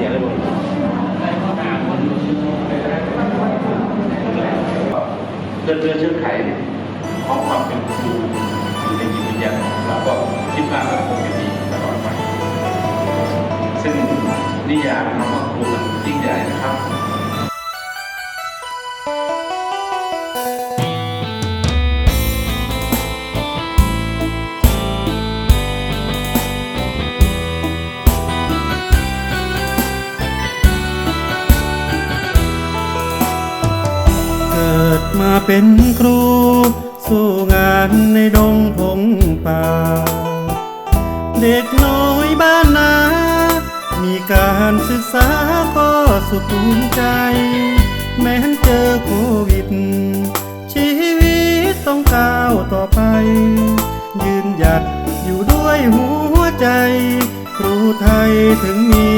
สียเลยผมเพื่อนเพื่อนเชื่อไขของความเป็นครูอยู่ในจิตวิญญาณเราก็คิดว่ามันคงจะดีตลอดไปซึ่งนิยามคำว่าครูยิ่งใหญ่นะครับ เป็นครู สู้งานในดงพงป่า เด็กน้อยบ้านนา มีการศึกษาก็สุขภูมิใจ แม้นเจอโควิด ชีวิตต้องก้าวต่อไป ยืนหยัดอยู่ด้วยหัวใจ ครูไทยถึงมี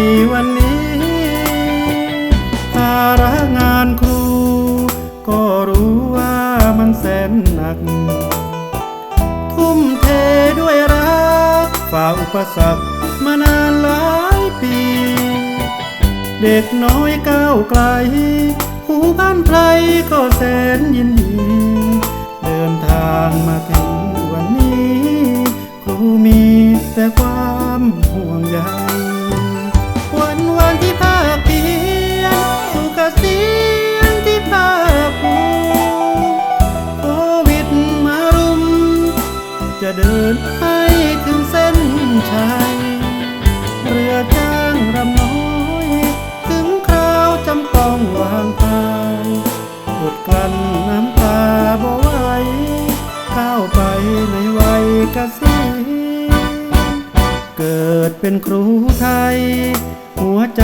หนัก ทุ่มเทด้วยรัก ฝ่าอุปสรรคมานานหลายปี เด็กน้อยก้าวไกล หูบ้านใครก็แสนยินดี เดินทางมาถึงวันนี้ ครูมีแต่ความ เดินให้ถึงเส้นชัย เรือจ้างรำน้อย ถึงคราวจำต้องวางพายอดกลั้นน้ำตาบ่ไหวก้าวไปในวัยเกษีเกิดเป็นครูไทย หัวใจ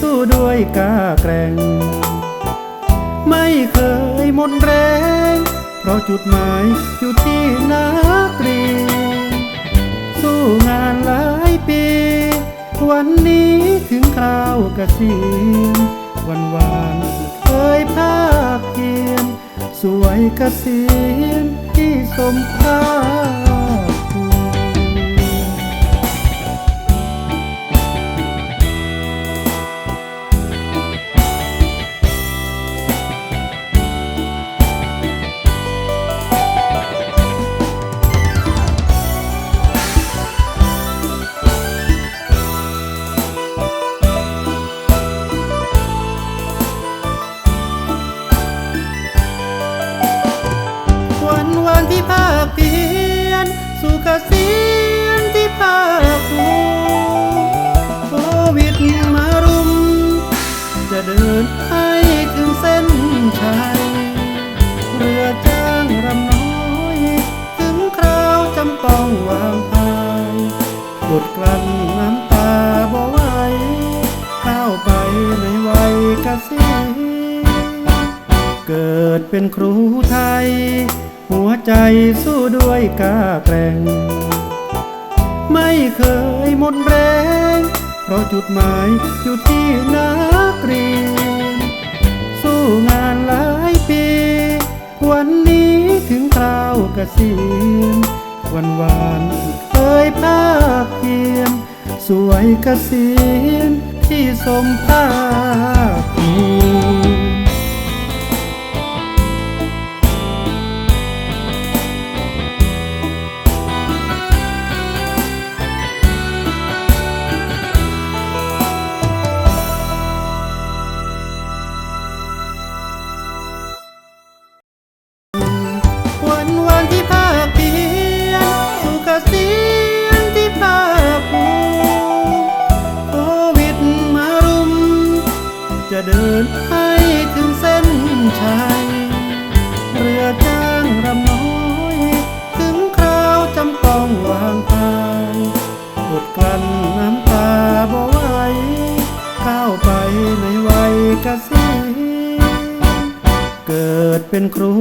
สู้ด้วยกล้าแกร่ง ไม่เคยหมดแรง เพราะจุดหมายอยู่ที่ กษียณวันวานเคยภาคเพียน สวยเกษียณที่สมภา ต้องวางพายกดกลั้นน้ำตาบ่ไหวก้าวไปในวัยเกษีเกิดเป็นครูไทย หัวใจสู้ด้วยกล้าแกร่ง ไม่เคยหมดแรง เพราะจุดหมายอยู่ที่นักเรียน สู้งานหลายปี วันนี้ถึงคราวเกษียณ วันวานเคยภาคเพียน สวยเกษียณที่สมภาคภูมิะเดินให้ถึงเส้นชัย เรือจ้างรำน้อย ถึงคราวจำต้องวางพายอดกลั้นน้ำตาบ่ไหวก้าวไปในวัยเกษียณเกิดเป็นครู